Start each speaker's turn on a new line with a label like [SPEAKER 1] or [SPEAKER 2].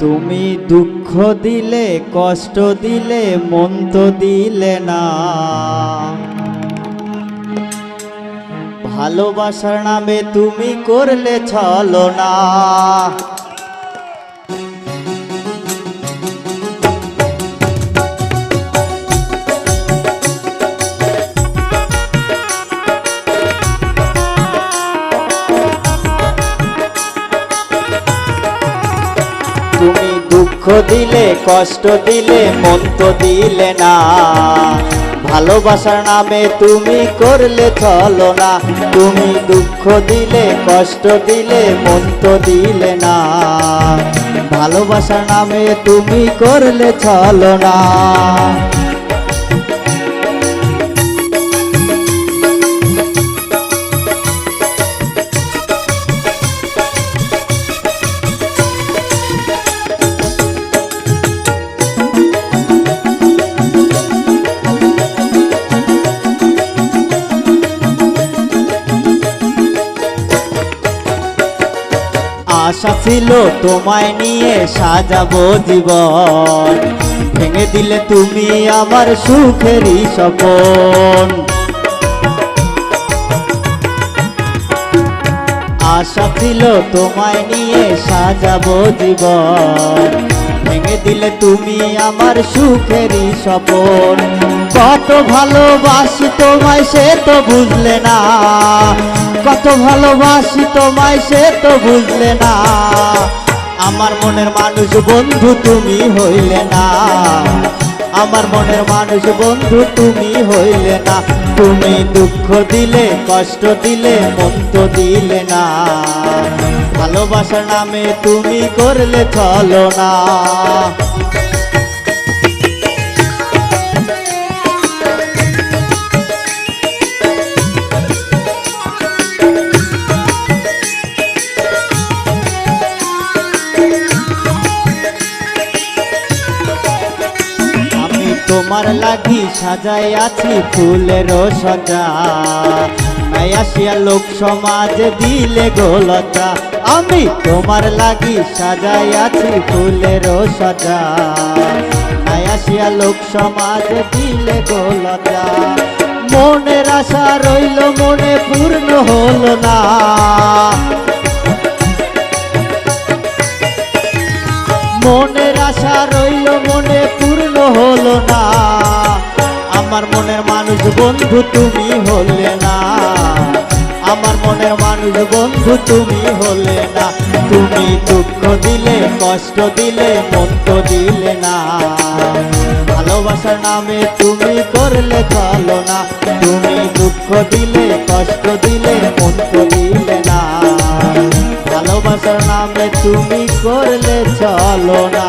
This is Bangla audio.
[SPEAKER 1] তুমি দুঃখ দিলে কষ্ট দিলে মন তো দিলে না। ভালোবাসার নামে তুমি করলে ছলো দুঃখ দিলে, কষ্ট দিলে, মন তো দিলে না। ভালোবাসার নামে তুমি করলে চলো না। তুমি দুঃখ দিলে, কষ্ট দিলে, মন তো দিলে না। ভালোবাসার নামে তুমি করলে চলো না। আশা ছিল তোমায় নিয়ে সাজাবো জীবন। ভেঙে দিলে তুমি আমার সুখেরই স্বপন। আশা ছিল তোমায় নিয়ে সাজাবো জীবন। ভেঙে দিলে তুমি আমার সুখেরই স্বপন। কত ভালোবাসি তোমায় সে তো বুঝলে না। ভালোবাসি তোমায়, সে তো বুঝলে না। আমার মনের মানুষ বন্ধু তুমি হইলে না। আমার মনের মানুষ বন্ধু তুমি হইলে না। তুমি দুঃখ দিলে, কষ্ট দিলে মন তো দিলে না। ভালোবাসার নামে তুমি করলে চলো না। তোমার লাগি সাজাই আছি ফুলের সজা নাই আসিয়া লোক সমাজ দিলে গোলতা আমি তোমার লাগি সাজাই আছি ফুলের সজা নাই আসিয়া লোক সমাজ দিলে গোলতা মনের আশা রইল, মনে পূর্ণ হল না। মনের আশা রইল, মনে পূর্ণ হলো না। আমার মনের মানুষ বন্ধু তুমি হলে না। আমার মনের মানুষ বন্ধু তুমি হলে না। তুমি দুঃখ দিলে, কষ্ট দিলে, মন তো দিলে না। ভালোবাসার নামে তুমি করলে চলো না। তুমি দুঃখ দিলে, কষ্ট দিলে, মন দিলে না। ভালোবাসার নামে তুমি করলে চলো না।